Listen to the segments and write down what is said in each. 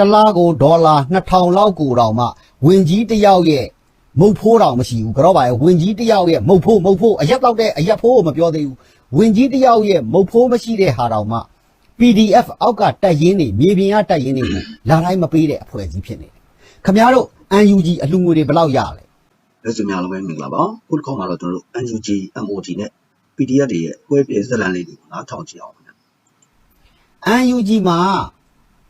တစ်လားကိုဒေါ်လာ2000လောက်ကိုတောင်မှဝင်ကြီးတစ်ယောက်ရဲ့မုတ်ဖိုးတောင်မရှိဘူးကြောပါရဲ့ဝင်ကြီးတစ်ယောက်ရဲ့မုတ်ဖိုးမုတ်ဖိုးအရက်တော့တဲ့အရက်ဖိုးကိုမပြောသေးဘူးဝင်ကြီးတစ်ယောက်ရဲ့မုတ်ဖိုးမရှိတဲ့ဟာတောင်မှ PDF အောက်ကတက်ရင်းနေမြေပြင်ကတက်ရင်းနေကိုလာတိုင်းမပေးတဲ့အဖွဲ့အစည်းဖြစ်နေတယ်ခင်ဗျားတို့ UNG အလှငွေတွေဘယ်လောက်ရလဲလက်စုများလုံးပဲမင်္ဂလာပါခုတစ်ခေါက်မှာတော့ကျွန်တော်တို့ NUG MOD နဲ့ PDF တွေရဲ့ပွဲပြေဇက်လန်လေးတွေကိုနားထောင်ကြည့်အောင်ခင်ဗျာ UNG မှာ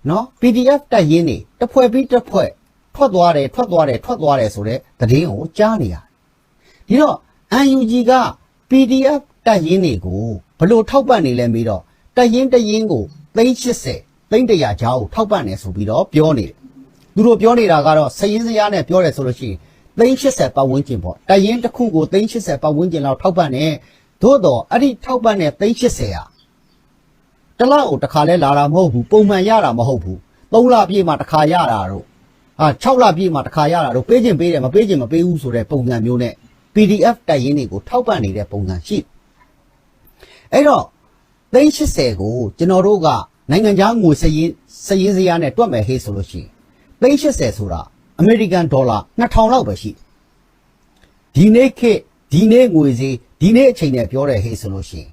နော် PDF တက်ရင်းနေတစ်ဖွဲ့ပြီးတစ်ဖွဲ့ထွက်သွားတယ်ထွက်သွားတယ်ထွက်သွားတယ်ဆိုတော့သတင်းကိုကြားနေရတယ်ဒီတော့ UNG က PDF တက်ရင်းတွေကိုဘလို့ထောက်ပံ့နေလဲမေးတော့တက်ရင်းတက်ရင်းကို380 300ကျောင်းကိုထောက်ပံ့နေဆိုပြီးတော့ပြောနေတယ်သူတို့ပြောနေတာကတော့စရင်စရာနဲ့ပြောတယ်ဆိုလို့ရှိရင်380ပတ်ဝန်းကျင်ပေါ့တက်ရင်တစ်ခုကို380ပတ်ဝန်းကျင်လောက်ထောက်ပံ့နေသို့တော့အဲ့ဒီထောက်ပံ့တဲ့380ဟာ တစ်လကိုတစ်ခါလဲလာတာမဟုတ်ဘူးပုံမှန်ရတာမဟုတ်ဘူးသုံးလပြည့်မှတစ်ခါရတာတော့ဟာ6လပြည့်မှတစ်ခါရတာတော့ပေးခြင်းပေးတယ်မပေးခြင်းမပေးဘူးဆိုတဲ့ပုံစံမျိုးနဲ့ PDF တိုက်ရင်းတွေကိုထောက်ပံ့နေတဲ့ပုံစံရှိအဲ့တော့380ကိုကျွန်တော်တို့ကနိုင်ငံခြားငွေစရင်စရင်စရာနဲ့တွက်မယ်ဟေးဆိုလို့ရှိရင်380ဆိုတာအမေရိကန်ဒေါ်လာ2000လောက်ပဲရှိဒီနေ့ခေတ်ဒီနေ့ငွေစည်းဒီနေ့အချိန်နဲ့ပြောတဲ့ဟေးဆိုလို့ရှိရင်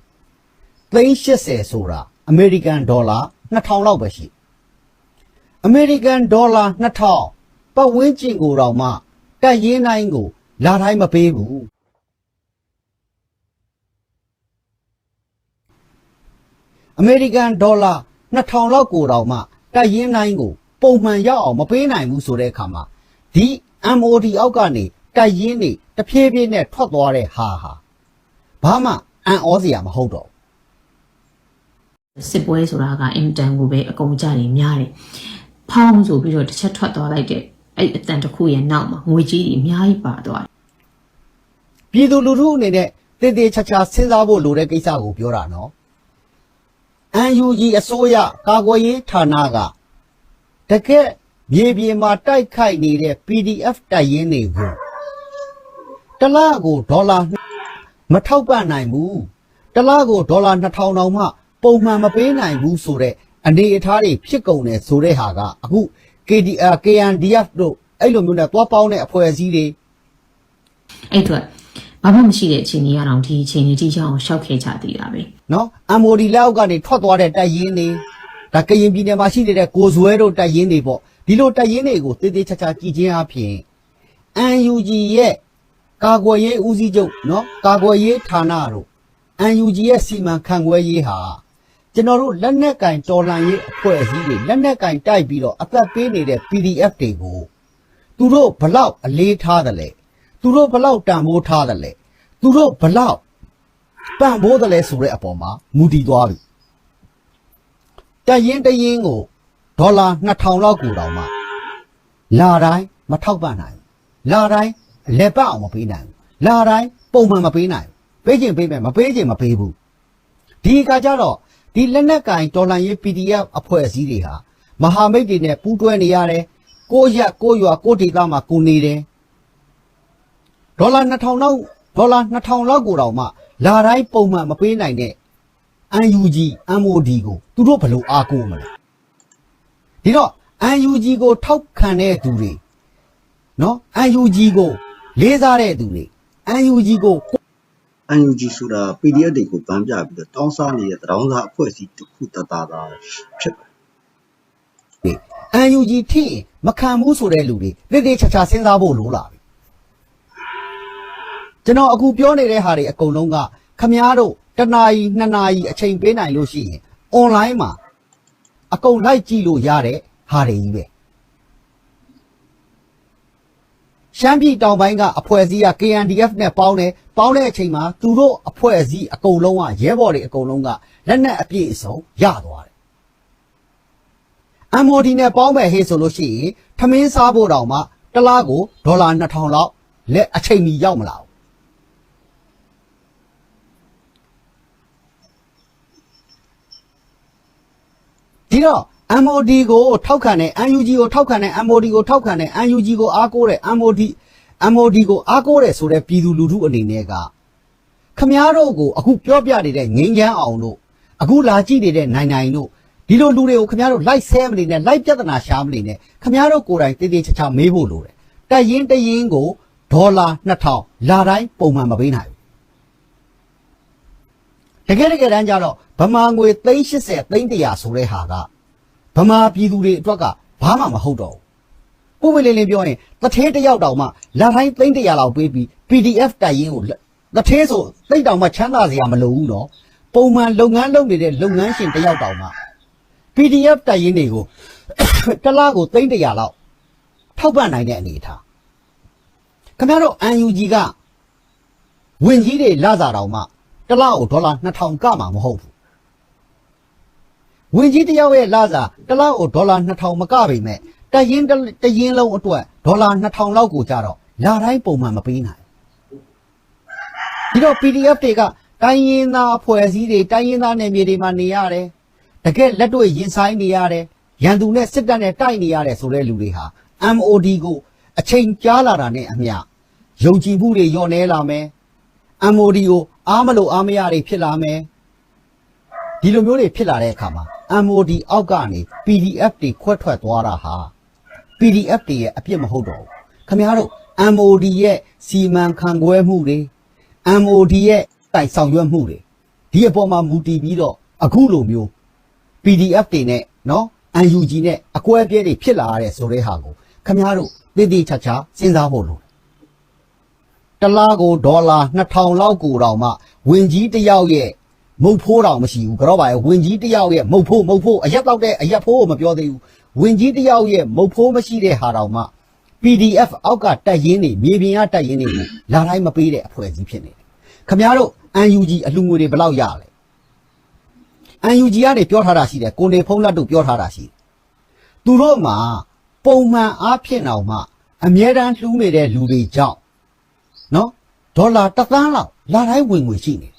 380ဆိုတာ အမေရိကန်ဒေါ်လာ2000လောက်ပဲရှိအမေရိကန်ဒေါ်လာ2000ပတ်ဝန်းကျင်ကိုတော့မှတက်ရင်းတိုင်းကို လာတိုင်းမပေးဘူးအမေရိကန်ဒေါ်လာ2000လောက်ကိုတော့မှတက်ရင်းတိုင်းကို ပုံမှန်ရောက်အောင်မပေးနိုင်ဘူးဆိုတဲ့အခါမှာဒီ MOD အောက်ကနေတက်ရင်းနေတဖြည်းဖြည်းနဲ့ထွက်သွားတဲ့ဟာဟာဘာမှအံ့ဩစရာမဟုတ်တော့ဘူး စစ်ပွဲဆိုတာကအင်တန်ကိုပဲအကုန်ကြနေများတယ်။ဖောင်းဆိုပြီးတော့တစ်ချက်ထွက်သွားလိုက်တဲ့အဲ့အတန်တစ်ခုရဲ့နောက်မှာငွေကြီးတွေအများကြီးပါသွားတယ်ပြည်သူလူထုအနေနဲ့တည်တည်ချာချာစဉ်းစားဖို့လိုတဲ့ကိစ္စကိုပြောတာနော်။ UNG အစိုးရကာကွယ်ရေးဌာနကတကယ်မြေပြင်မှာတိုက်ခိုက်နေတဲ့ PDF တိုက်ရင်းတွေကိုတစ်လကိုဒေါ်လာမထောက်ပံ့နိုင်ဘူး။တစ်လကိုဒေါ်လာ2000တောင်မှ ပုံမှန်မပေးနိုင်ဘူးဆိုတဲ့အနေအထားတွေဖြစ်ကုန်တယ်ဆိုတဲ့ဟာကအခု KDR KNDF တို့အဲ့လိုမျိုးနဲ့သွားပေါင်းတဲ့အဖွဲ့အစည်းတွေ။အဲ့အတွက်ဘာမှမရှိတဲ့အခြေအနေရအောင်ဒီအခြေအနေကြီးချအောင်ရှောက်ခဲ့ကြသေးတာပဲနော် MOD လက်အောက်ကနေထွက်သွားတဲ့တိုက်ရင်တွေဒါကရင်ပြည်နယ်မှာရှိနေတဲ့ကိုဇွဲတို့တိုက်ရင်တွေပေါ့ဒီလိုတိုက်ရင်တွေကိုတည်တည်ချာချာကြည်ချင်းအဖြစ် UNG ရဲ့ကာကွယ်ရေးဦးစီးချုပ်နော်ကာကွယ်ရေးဌာနတို့ UNG ရဲ့စီမံခန့်ခွဲရေးဟာ ကျွန်တော်တို့လက်နက်ကင်တော်လှန်ရေးအဖွဲ့အစည်းတွေလက်နက်ကင်တိုက်ပြီးတော့အသက်ပေးနေတဲ့ PDF တွေကိုသူတို့ဘလောက်အလေးထားတယ်လဲသူတို့ဘလောက်တန်ဖိုးထားတယ်လဲသူတို့ဘလောက်ပန့်ဖို့တယ်လဲဆိုတဲ့အပေါ်မှာမူတည်သွားပြီတက်ရင်တရင်ကိုဒေါ်လာ2000လောက်ကိုတောင်မှလာတိုင်းမထောက်ပံ့နိုင်ဘူးလာတိုင်းလက်ပတ်အောင်မပေးနိုင်ဘူးလာတိုင်းပုံမှန်မပေးနိုင်ဘူးပေးခြင်းပေးမယ်မပေးခြင်းမပေးဘူးဒီအခါကျတော့ ဒီလက်နက်ကင်တော်လန်ရေး PDF အဖွဲ့အစည်းတွေဟာမဟာမိတ်တွေနဲ့ပူးတွဲနေရတယ်ကိုယ့်ရက်ကိုယ့်ရွာကိုယ့်ဒေသမှာကိုနေတယ်ဒေါ်လာ2000လောက်ဒေါ်လာ2000လောက်ကိုတောင်မှလာတိုင်းပုံမှန်မပေးနိုင်တဲ့ UNG MOD ကိုသူတို့ဘယ်လိုအားကိုးမလဲဒီတော့ UNG ကိုထောက်ခံတဲ့သူတွေနော် UNG ကိုလေးစားတဲ့သူတွေ UNG ကို NUG ဆိုတာ PDF တွေကိုဗန်းပြပြီးတော့တောင်းစားနေတဲ့တောင်းစားအဖွဲ့အစည်းတစ်ခုတသားသားဖြစ်ပါတယ် UNG ထိရင်မခံဘူးဆိုတဲ့လူတွေတိတိချာချာစဉ်းစားဖို့လိုလာပြီကျွန်တော်အခုပြောနေတဲ့ဟာတွေအကုန်လုံးကခမားတို့တစ်နာရီနှစ်နာရီအချိန်ပေးနိုင်လို့ရှိရင် online မှာအကုန်လိုက်ကြည့်လို့ရတဲ့ဟာတွေကြီးပဲ ရှမ်းပြည်တောင်ပိုင်းကအဖွဲ့အစည်းက KNDF နဲ့ပေါင်းတယ်ပေါင်းတဲ့အချိန်မှာသူတို့အဖွဲ့အစည်းအကုန်လုံးကရဲဘော်တွေအကုန်လုံးကလက်နက်အပြည့်အစုံရသွားတယ် MOD နဲ့ပေါင်းမဲ့ဟေးဆိုလို့ရှိရင်ထမင်းစားဖို့တောင်မှတစ်လားကိုဒေါ်လာ2000လောက်လက်အချိန်မီရောက်မလာဘူးဒီတော့ MOD ကိုထောက်ခံတဲ့ UNG ကိုထောက်ခံတဲ့ MOD ကိုထောက်ခံတဲ့ UNG ကိုအားကိုးတဲ့ MOD MOD ကိုအားကိုးတဲ့ဆိုတဲ့ပြည်သူလူထုအနေနဲ့ကခမားတို့ကိုအခုပြောပြနေတဲ့ငင်းချမ်းအောင်တို့အခုလာကြည့်နေတဲ့နိုင်နိုင်တို့ဒီလိုလူတွေကိုခင်ဗျားတို့လိုက်ဆဲမနေနဲ့လိုက်ပြဿနာရှာမနေနဲ့ခင်ဗျားတို့ကိုယ်တိုင်တည်တည်ချာချာမေးဖို့လိုတယ်တက်ရင်တရင်ကိုဒေါ်လာ2000လာတိုင်းပုံမှန်မပေးနိုင်ဘူးတကယ်တကယ်တမ်းကျတော့ဗမာငွေ380 300ဆိုတဲ့ဟာက ဗမာပြည်သူတွေအတွက်ကဘာမှမဟုတ်တော့ဘူးပုံမလင်းလင်းပြောရင်တထဲတစ်ယောက်တောင်မှလာတိုင်း300လောက်ပေးပြီး PDF တက်ရင်ကိုတထဲဆိုသိတောင်မှချမ်းသာစရာမလိုဘူးနော်ပုံမှန်လုပ်ငန်းလုပ်နေတဲ့လုပ်ငန်းရှင်တစ်ယောက်တောင်မှ PDF တက်ရင်တွေကိုတစ်လားကို300လောက်ထောက်ပံ့နိုင်တဲ့အနေအထားခင်ဗျားတို့ UNG ကဝင်ကြီးတွေလာစားတောင်မှတစ်လားကိုဒေါ်လာ2000ကမှမဟုတ်ဘူး ဝင်ကြီးတယောက်ရဲ့လာစားတစ်လားကိုဒေါ်လာ2000မကပါပဲမဲ့တရင်တစ်တရင်လုံးအတွက်ဒေါ်လာ2000လောက်ကိုကြတော့လာတိုင်းပုံမှန်မပေးနိုင်ဒီတော့ PDF တွေကတိုင်းရင်းသားအဖွဲ့အစည်းတွေတိုင်းရင်းသားနယ်မြေတွေမှာနေရတယ်တကယ်လက်တွေ့ရင်ဆိုင်နေရတယ်ရန်သူနဲ့စစ်တပ်နဲ့တိုက်နေရတယ်ဆိုတဲ့လူတွေဟာ MOD ကိုအချိန်ကြားလာတာနဲ့အမျှယုံကြည်မှုတွေညော့နေလာမယ် MOD ကိုအားမလို့အားမရတွေဖြစ်လာမယ်ဒီလိုမျိုးတွေဖြစ်လာတဲ့အခါမှာ MOD အောက်ကနေ PDF တွေခွဲထွက်သွားတာဟာ PDF တွေရဲ့အပြစ်မဟုတ်တော့ဘူးခင်ဗျားတို့ MOD ရဲ့စီမံခန့်ခွဲမှုတွေ MOD ရဲ့တိုင်ဆောင်ရွက်မှုတွေဒီအပေါ်မှာမူတည်ပြီးတော့အခုလိုမျိုး PDF တွေနဲ့နော် UNG နဲ့အကွဲအပြဲတွေဖြစ်လာရတဲ့ဆိုတဲ့ဟာကိုခမည်းတော်တည်တည်ချာချာစဉ်းစားဖို့လိုတယ်။တစ်လားကိုဒေါ်လာ2000လောက်ကိုတောင်မှဝင်ကြီးတစ်ယောက်ရဲ့ မုတ်ဖိုးတောင်မရှိဘူးကြောပါရဲ့ဝင်ကြီးတစ်ယောက်ရဲ့မုတ်ဖိုးမုတ်ဖိုးအရက်တော့တဲ့အရက်ဖိုးကိုမပြောသေးဘူးဝင်ကြီးတစ်ယောက်ရဲ့မုတ်ဖိုးမရှိတဲ့ဟာတောင်မှ PDF အောက်ကတက်ရင်းနေမြေပြင်ကတက်ရင်းနေကိုလာတိုင်းမပေးတဲ့အဖွဲ့အစည်းဖြစ်နေတယ်။ခမည်းတော် UNG အလှငွေတွေဘယ်လောက်ရလဲ UNG ကနေပြောထားတာရှိတယ်ကိုနေဖုံးလက်တို့ပြောထားတာရှိတယ်သူတို့မှာပုံမှန်အားဖြင့်တော့မှအမြဲတမ်းလှူးနေတဲ့လူတွေကြောင့်နော်ဒေါ်လာတစ်သန်းလောက်လာတိုင်းဝင်ငွေရှိနေတယ်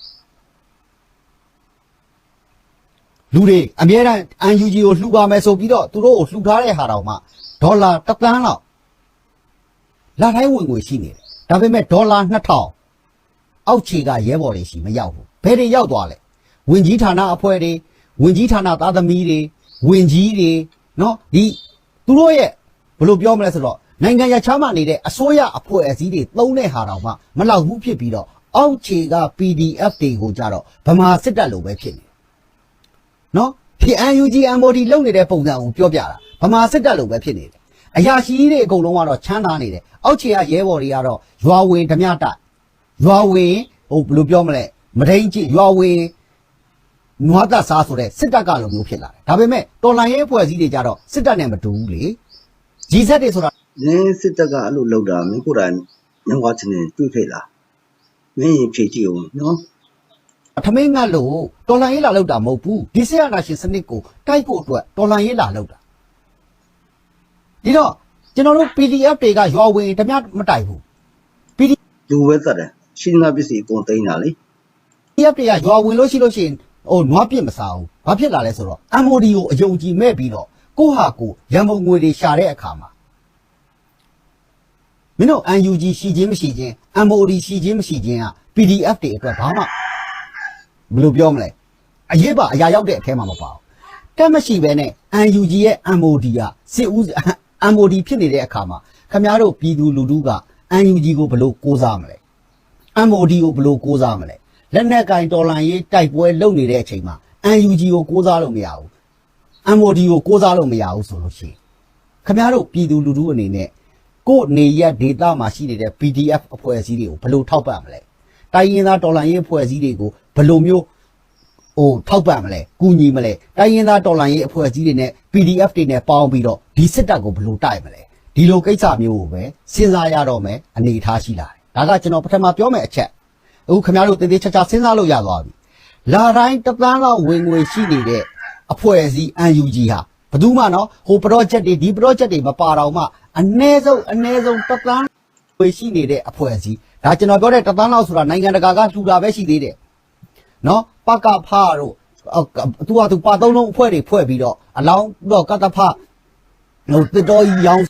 လူတွေအမြဲတမ်း UNG ကိုလှူပါမယ်ဆိုပြီးတော့သူတို့ကိုလှူထားတဲ့ဟာတော့မှဒေါ်လာတစ်သန်းလောက်လာတိုင်းဝင်ငွေရှိနေတယ်ဒါပေမဲ့ဒေါ်လာ2000အောက်ခြေကရဲဘော်တွေရှိမရောက်ဘူးဘယ်တွေရောက်သွားလဲဝင်ကြီးဌာနအဖွဲ့တွေဝင်ကြီးဌာနသားသမီးတွေဝင်ကြီးတွေနော်ဒီသူတို့ရဲ့ဘယ်လိုပြောမလဲဆိုတော့နိုင်ငံရခြားမှနေတဲ့အစိုးရအဖွဲ့အစည်းတွေသုံးတဲ့ဟာတောင်မှမလောက်ဘူးဖြစ်ပြီးတော့အောက်ခြေက PDF တွေကိုကြတော့ဗမာစစ်တပ်လိုပဲဖြစ်နေတယ် နော်ဖြစ် UNG MOD လုံနေတဲ့ပုံစံကိုပြောပြတာဗမာစစ်တပ်လိုပဲဖြစ်နေတယ်အရာရှိတွေအကုန်လုံးကတော့ချမ်းသာနေတယ်အောက်ခြေကရဲဘော်တွေကတော့ရွာဝင်ဓမြတိုက်ရွာဝင်ဟိုဘယ်လိုပြောမလဲမဒိန်ကြည့်ရွာဝင်နွားသက်စားဆိုတဲ့စစ်တပ်ကလိုမျိုးဖြစ်လာတယ်ဒါပေမဲ့တော်လိုင်းရေးအဖွဲ့အစည်းတွေကြတော့စစ်တပ်နဲ့မတူဘူးလေဂျီဆက်တွေဆိုတာ။ရင်းစစ်တပ်ကအဲ့လိုလောက်တာမင်းကိုယ်တိုင်ညောင်းချင်းနဲ့တွေ့ခဲ့လား။မင်းရင်ဖြေကြည့်အောင်နော် ထမင်းငတ်လို့တော်လိုင်းရေးလာလောက်တာမဟုတ်ဘူးဒီဆက်ရနာရှင်စနစ်ကိုတိုက်ဖို့အတွက်တော်လိုင်းရေးလာလောက်တာဒီတော့ကျွန်တော်တို့ PDF တွေကရွာဝင်ဓမြမတိုက်ဘူး။လူပဲသက်တယ်။ရှိနေပစ္စည်းအကုန်သိမ်းတာလေ PDF တွေကရွာဝင်လို့ရှိလို့ရှိရင်ဟိုနွားပြစ်မစားဘူးဘာဖြစ်လာလဲဆိုတော့ MOD ကိုအယုံကြည်မဲ့ပြီးတော့ကိုယ့်ဟာကိုယ်ရန်ပုံငွေတွေရှာတဲ့အခါမှာမင်းတို့ UNG ရှိခြင်းမရှိခြင်း MOD ရှိခြင်းမရှိခြင်းက PDF တွေအတွက်ဘာမှ ဘယ်လိုပြောမလဲအရေးပါအရာရောက်တဲ့အထဲမှာမပါဘူးတက်မရှိပဲနဲ့ UNG ရဲ့ MOD ကစစ်ဦး MOD ဖြစ်နေတဲ့အခါမှာခမည်းတော်ပြည်သူလူထုက UNG ကိုဘယ်လိုကိုးစားမလဲ MOD ကိုဘယ်လိုကိုးစားမလဲလက်နက်ကင်တော်လန်ရေးတိုက်ပွဲလုပ်နေတဲ့အချိန်မှာ UNG ကိုကိုးစားလို့မရဘူး MOD ကိုကိုးစားလို့မရဘူးဆိုလို့ရှိရင်ခင်ဗျားတို့ပြည်သူလူထုအနေနဲ့ကိုယ့်နေရက်ဒေတာမှာရှိနေတဲ့ PDF အဖွဲ့အစည်းတွေကိုဘယ်လိုထောက်ပံ့မလဲ တိုင်းရင်းသားတော်လန်ရေးအဖွဲ့အစည်းတွေကိုဘယ်လိုမျိုးဟိုထောက်ပံ့မလဲကူညီမလဲတိုင်းရင်းသားတော်လန်ရေးအဖွဲ့အစည်းတွေနဲ့ PDF တွေနဲ့ပေါင်းပြီးတော့ဒီစစ်တပ်ကိုဘယ်လိုတိုက်မလဲဒီလိုကိစ္စမျိုးကိုပဲစဉ်းစားရတော့မယ်အနေအထားရှိလာတယ်ဒါကကျွန်တော်ပထမပြောမယ်အချက်အခုခင်ဗျားတို့တည်တည်ချာချာစဉ်းစားလို့ရသွားပြီလာတိုင်းတစ်သန်းလောက်ဝင်ငွေရှိနေတဲ့အဖွဲ့အစည်း UNG ဟာဘယ်သူမှနော်ဟို project တွေဒီ project တွေမပါတော့မှအ ਨੇ ဆုံးအ ਨੇ ဆုံးတစ်သန်းငွေရှိနေတဲ့အဖွဲ့အစည်း ဒါကျွန်တော်ပြောတဲ့တစ်သန်းလောက်ဆိုတာနိုင်ငံတကာကလှူတာပဲရှိသေးတယ်နော်ပကဖတို့အော်သူကသူပါသုံးလုံးအဖွဲ့တွေဖွဲ့ပြီးတော့အလောင်းတော့ကတ္တဖဟိုတစ်တော်ကြီးရောင်း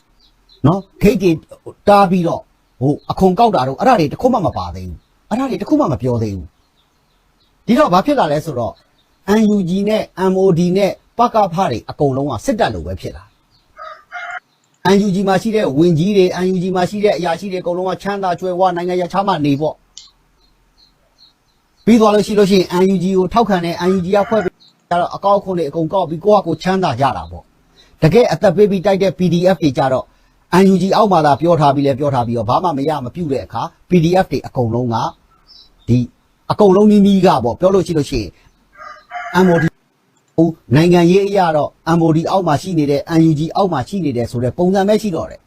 နော်ခိတ်တွေတားပြီးတော့ဟိုအခွန်ကောက်တာတို့အဲ့ဒါတွေတစ်ခုမှမပါသေးဘူးအဲ့ဒါတွေတခုမှမပြောသေးဘူးဒီတော့ဘာဖြစ်လာလဲဆိုတော့ UNG နဲ့ MOD နဲ့ပကဖတွေအကုန်လုံးကစစ်တပ်လိုပဲဖြစ်လာ UNG မှာရှိတဲ့ဝင်ကြီးတွေ UNG မှာရှိတဲ့အရာရှိတွေအကုန်လုံးကချမ်းသာကြွယ်ဝနိုင်ငံရခြားမှနေပေါ့ပြီးသွားလို့ရှိလို့ရှိရင် UNG ကိုထောက်ခံတဲ့ UNG ကဖွဲ့ပြီးကြတော့အကောက်ခွန်တွေအကုန်ကောက်ပြီးကိုယ့်ဟာကိုယ်ချမ်းသာကြတာပေါ့တကယ်အသက်ပေးပြီးတိုက်တဲ့ PDF တွေကြတော့ UNG အောက်မှာသာပြောထားပြီးလဲပြောထားပြီးတော့ဘာမှမရမပြုတ်တဲ့အခါ PDF တွေအကုန်လုံးကဒီအကုန်လုံးနီးနီးကပေါ့ပြောလို့ရှိလို့ရှိရင် MOD ဟိုနိုင်ငံရေးအရာတော့ MOD အောက်မှာရှိနေတဲ့ UNG အောက်မှာရှိနေတဲ့ဆိုတဲ့ပုံစံပဲရှိတော့တယ်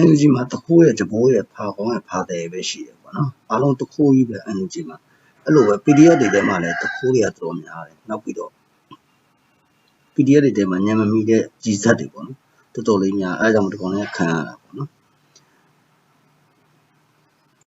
energy မှာတခိုးရဲ့တဘိုးရဲ့ဖာကောင်းရဲ့ဖာတယ်ပဲရှိတယ်ပေါ့နော်အားလုံးတခိုးကြီးပဲ energy မှာအဲ့လိုပဲ PDF တွေထဲမှာလည်းတခိုးတွေကတော်တော်များတယ်နောက်ပြီးတော့ PDF တွေထဲမှာညံမမီတဲ့ကြီးစက်တွေပေါ့နော်တော်တော်လေးများအဲဒါကြောင့်ဒီကောင်လေးခံရတာပေါ့နော်